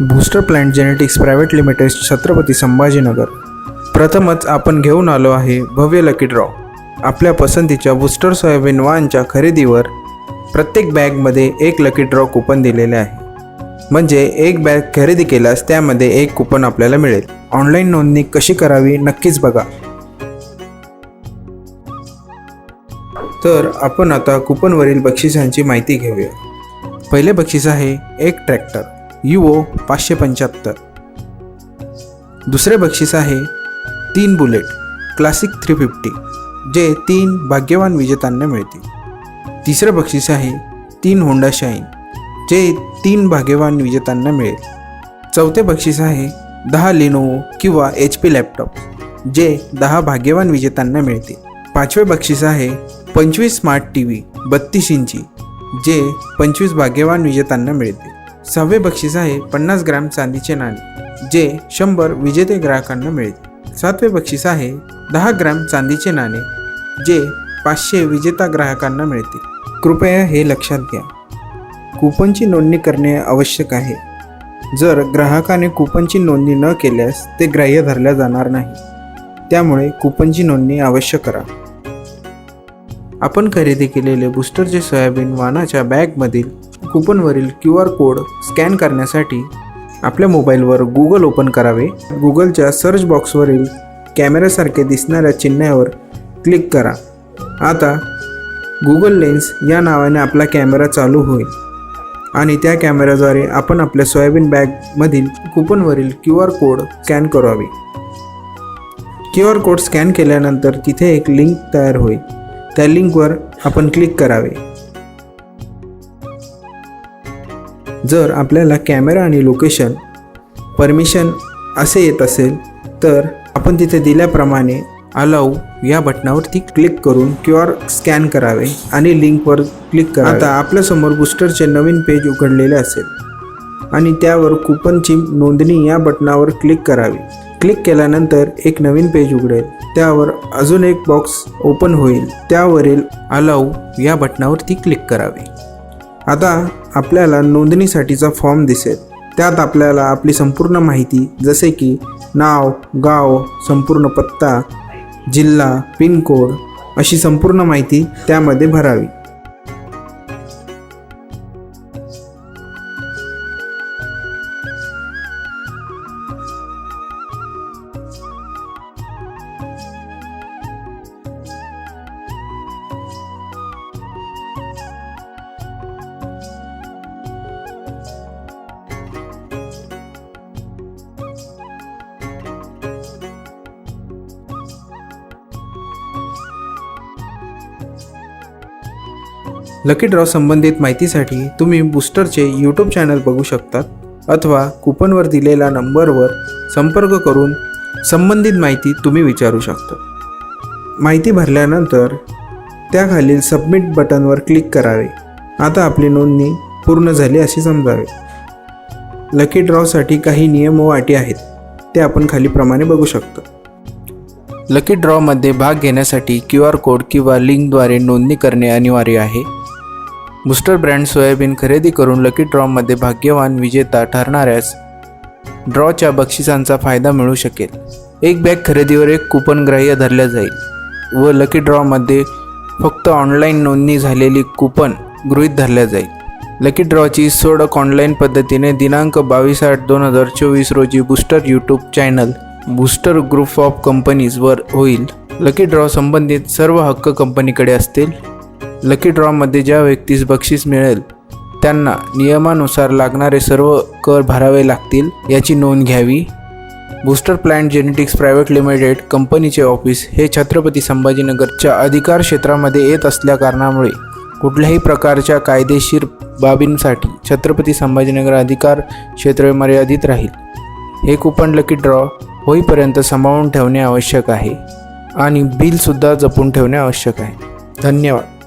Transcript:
Booster plant genetics private limited Chhatrapati Sambhajinagar. प्रथमच आपण घेऊन आलो आहे भव्य लकी ड्रॉ. आपल्या पसंतीच्या बूस्टर सोयाबीन वाहनच्या खरेदीवर प्रत्येक बॅगमध्ये एक लकी ड्रॉ कुपन दिलेले आहे. म्हणजे एक बॅग खरेदी केल्यास त्यामध्ये एक कुपन आपल्याला मिळेल. ऑनलाईन नोंदणी कशी करावी नक्कीच बघा. तर आपण आता कुपनवरील बक्षिसांची माहिती घेऊया. पहिले बक्षीस आहे एक ट्रॅक्टर. युओ पाचशे पंच्याहत्तर. दुसरे बक्षीस आहे तीन बुलेट क्लासिक थ्री फिफ्टी जे तीन भाग्यवान विजेत्यांना मिळते तिसरे बक्षीस आहे तीन होंडा शाईन जे तीन भाग्यवान विजेत्यांना मिळेल. चौथे बक्षीस आहे दहा लिनोवो किंवा एच पी लॅपटॉप जे दहा भाग्यवान विजेत्यांना मिळते पाचवे बक्षीस आहे पंचवीस स्मार्ट टी व्ही बत्तीस इंची जे पंचवीस भाग्यवान विजेत्यांना मिळते सहावे बक्षीस आहे पन्नास ग्राम चांदीचे नाणे जे शंभर विजेते ग्राहकांना मिळतील सातवे बक्षीस आहे दहा ग्रॅम चांदीचे नाणे जे पाचशे विजेता ग्राहकांना मिळतील. कृपया हे लक्षात घ्या. कुपनची नोंदणी करणे आवश्यक आहे. जर ग्राहकाने कुपनची नोंदणी न केल्यास ते ग्राह्य धरल्या जाणार नाही. त्यामुळे कुपनची नोंदणी आवश्यक करा. आपण खरेदी केलेले बूस्टरचे सोयाबीन वाणाच्या बॅगमधील कुपनवरील क्यू आर कोड स्कॅन करण्यासाठी आपल्या मोबाईलवर गुगल ओपन करावे. गुगलच्या सर्च बॉक्सवरील कॅमेऱ्यासारखे दिसणाऱ्या चिन्हावर क्लिक करा. आता गुगल लेन्स या नावाने आपला कॅमेरा चालू होईल आणि त्या कॅमेऱ्याद्वारे आपण आपल्या सोयाबीन बॅगमधील कुपनवरील क्यू आर कोड स्कॅन करावे. क्यू आर कोड स्कॅन केल्यानंतर तिथे एक लिंक तयार होईल. त्या लिंकवर आपण क्लिक करावे. जर आपल्याला कॅमेरा आणि लोकेशन परमिशन असे येत असेल तर आपण तिथे दिल्याप्रमाणे अलाऊ या बटनावरती क्लिक करून क्यू आर स्कॅन करावे आणि लिंकवर क्लिक करा आता आपल्यासमोर बूस्टरचे नवीन पेज उघडलेले असेल आणि त्यावर कुपनची नोंदणी या बटनावर क्लिक करावी. क्लिक केल्यानंतर एक नवीन पेज उघडेल. त्यावर अजून एक बॉक्स ओपन होईल. त्यावरील अलाऊ या बटनावरती क्लिक करावे. आता आपल्याला नोंदणीसाठीचा फॉर्म दिसेल. त्यात आपल्याला आपली संपूर्ण माहिती जसे की नाव गाव संपूर्ण पत्ता जिल्हा पिनकोड अशी संपूर्ण माहिती त्यामध्ये भरावी. लकी ड्रॉ संबंधित माहितीसाठी तुम्ही बूस्टरचे यूट्यूब चॅनल बघू शकतात अथवा कुपनवर दिलेल्या नंबरवर संपर्क करून संबंधित माहिती तुम्ही विचारू शकता. माहिती भरल्यानंतर त्याखालील सबमिट बटनवर क्लिक करावे. आता आपली नोंदणी पूर्ण झाली असे समजावे. लकी ड्रॉसाठी काही नियम व अटी आहेत ते आपण खालीप्रमाणे बघू शकतो. लकी ड्रॉमध्ये भाग घेण्यासाठी क्यू आर कोड किंवा लिंकद्वारे नोंदणी करणे अनिवार्य आहे. बूस्टर ब्रँड सोयाबीन खरेदी करून लकी ड्रॉमध्ये भाग्यवान विजेता ठरणाऱ्यास ड्रॉच्या बक्षिसांचा फायदा मिळू शकेल. एक बॅग खरेदीवर एक कुपन ग्राह्य धरल्या जाईल व लकी ड्रॉमध्ये फक्त ऑनलाईन नोंदणी झालेली कुपन गृहीत धरल्या जाईल. लकी ड्रॉची सोडक ऑनलाईन पद्धतीने दिनांक बावीस आठ दोन हजार चोवीस रोजी booster YouTube channel booster group of कंपनीजवर होईल. लकी ड्रॉ संबंधित सर्व हक्क कंपनीकडे असतील. लकी ड्रॉमध्ये ज्या व्यक्तीस बक्षीस मिळेल त्यांना नियमानुसार लागणारे सर्व कर भरावे लागतील याची नोंद घ्यावी. Booster plant genetics private limited कंपनीचे ऑफिस हे छत्रपती संभाजीनगरच्या अधिकार क्षेत्रामध्ये येत असल्या कारणामुळे कुठल्याही प्रकारच्या कायदेशीर बाबींसाठी छत्रपती संभाजीनगर अधिकार क्षेत्र मर्यादित राहील. हे कुपन लकी ड्रॉ होईपर्यंत सांभाळून ठेवणे आवश्यक आहे आणि बिलसुद्धा जपून ठेवणे आवश्यक आहे. धन्यवाद.